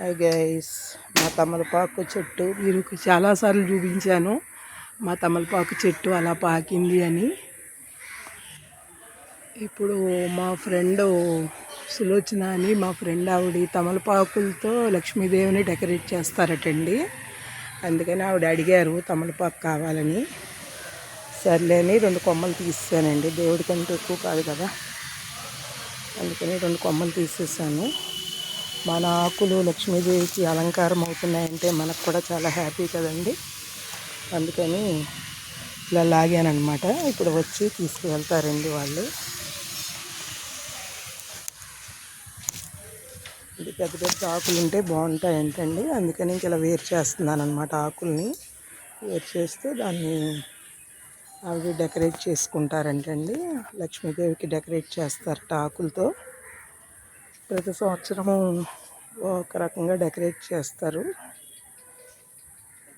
Hi guys మా తమలపాకు చెట్టు మీకు చాలాసార్లు చూపించాను. మా తమలపాకు చెట్టు అలా పాకింది అని. ఇప్పుడు మా ఫ్రెండ్ సులోచన అని మా ఫ్రెండ్ ఆవిడ తమలపాకులతో లక్ష్మీదేవిని డెకరేట్ చేస్తారటండి. అందుకని ఆవిడ అడిగారు తమలపాకు కావాలని. సర్లేని రెండు కొమ్మలు తీసానండి దేవుడి కంటే ఎక్కువ కాదు కదా. అందుకని రెండు కొమ్మలు తీసేసాను. మన ఆకులు లక్ష్మీదేవికి అలంకారం అవుతున్నాయంటే మనకు కూడా చాలా హ్యాపీ కదండి. అందుకని ఇలా లాగానమాట ఇప్పుడు వచ్చి తీసుకువెళ్తారండి వాళ్ళు. ఇది పెద్ద పెద్ద ఆకులు ఉంటే బాగుంటాయంటండి. అందుకని ఇలా వేరు చేస్తున్నాను అనమాట ఆకుల్ని. వేరు చేస్తే దాన్ని అవి డెకరేట్ చేసుకుంటారంటండి. లక్ష్మీదేవికి డెకరేట్ చేస్తారట ఆకులతో. ప్రతి సంవత్సరము ఒక రకంగా డెకరేట్ చేస్తారు.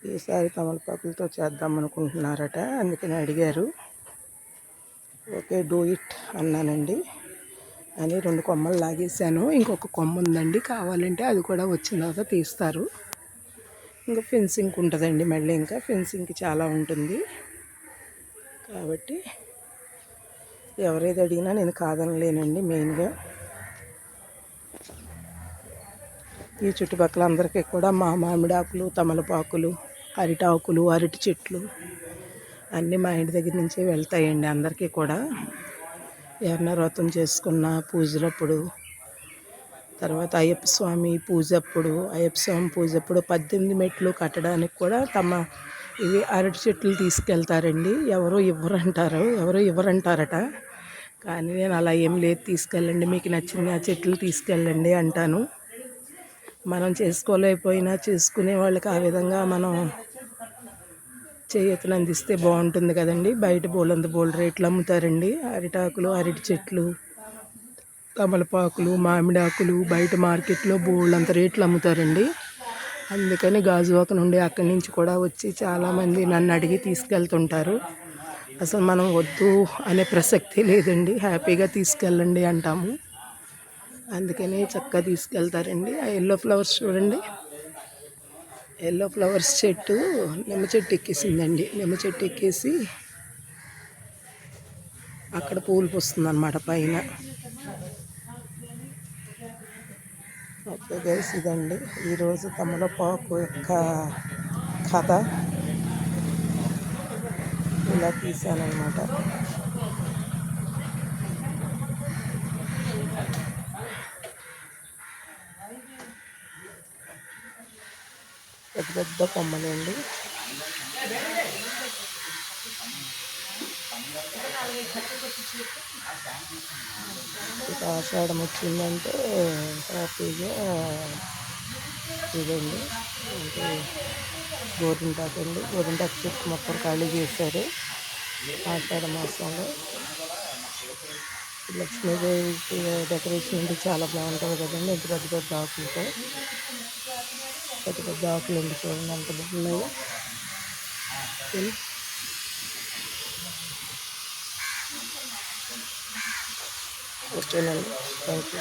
ఈసారి తమలపాకులతో చేద్దాం అనుకుంటున్నారట అందుకని అడిగారు. ఓకే డూ ఇట్ అన్నానండి. అని రెండు కొమ్మలు లాగేశాను. ఇంకొక కొమ్మ ఉందండి కావాలంటే అది కూడా వచ్చిన తర్వాత తీస్తారు. ఇంకా ఫెన్సింగ్ ఉంటుందండి మళ్ళీ ఇంకా ఫెన్సింగ్ చాలా ఉంటుంది. కాబట్టి ఎవరేది అడిగినా నేను కాదనలేనండి మెయిన్గా. ఈ చుట్టుపక్కల అందరికీ కూడా మా మామిడాకులు తమలపాకులు అరిటాకులు అరటి చెట్లు అన్నీ మా ఇంటి దగ్గర నుంచే వెళ్తాయండి అందరికీ కూడా. ఎవరిన వ్రతం చేసుకున్న పూజలప్పుడు తర్వాత అయ్యప్ప స్వామి పూజ అప్పుడు అయ్యప్ప స్వామి పూజ అప్పుడు పద్దెనిమిది మెట్లు కట్టడానికి కూడా తమ ఇవి అరటి చెట్లు తీసుకెళ్తారండి. ఎవరో ఇవ్వరంటారు ఎవరో ఇవ్వరంటారట. కానీ నేను అలా ఏం లేదు తీసుకెళ్ళండి మీకు నచ్చింది ఆ చెట్లు తీసుకెళ్ళండి అంటాను. మనం చేసుకోలేకపోయినా చేసుకునే వాళ్ళకి ఆ విధంగా మనం చేయతను అందిస్తే బాగుంటుంది కదండి. బయట బోలంత బోల్ రేట్లు అమ్ముతారండి. అరిటాకులు అరటి చెట్లు తమలపాకులు మామిడాకులు బయట మార్కెట్లో బోళ్ళంత రేట్లు అమ్ముతారండి. అందుకని గాజువాక నుండి అక్కడి నుంచి కూడా వచ్చి చాలామంది నన్ను అడిగి తీసుకెళ్తుంటారు. అసలు మనం వద్దు అనే ప్రసక్తి లేదండి. హ్యాపీగా తీసుకెళ్ళండి అంటాము. అందుకని చక్కగా తీసుకెళ్తారండి. ఆ ఎల్లో ఫ్లవర్స్ చూడండి. ఎల్లో ఫ్లవర్స్ చెట్టు నిమ్మ చెట్టు ఎక్కేసిందండి. నిమ్మ చెట్టు ఎక్కేసి అక్కడ పూలు పూస్తుంది అనమాట పైన. ఓకే గైస్ ఇదండి. ఈరోజు తమలపాకు యొక్క కథ. ఇలా తీశానమాట పెద్ద పెద్ద కొమ్మలండి ఇక ఆషాఢం వచ్చిందంటే హ్యాపీగా ఇదండి. అంటే గోరింటాకు అండి. గోరింటాకు చెట్టు మొత్తం ఖాళీ చేశారు ఆషాఢ మాసంలో. లక్ష్మీదేవికి డెకరేషన్ అంటే చాలా బాగుంటుంది కదండి. ఇంత పెద్ద పెద్ద ఆకులతో. పెద్ద పెద్ద ఆకులు ఎండి చూడండి అంత బాగున్నాయి. ఓకేనండి థ్యాంక్ యూ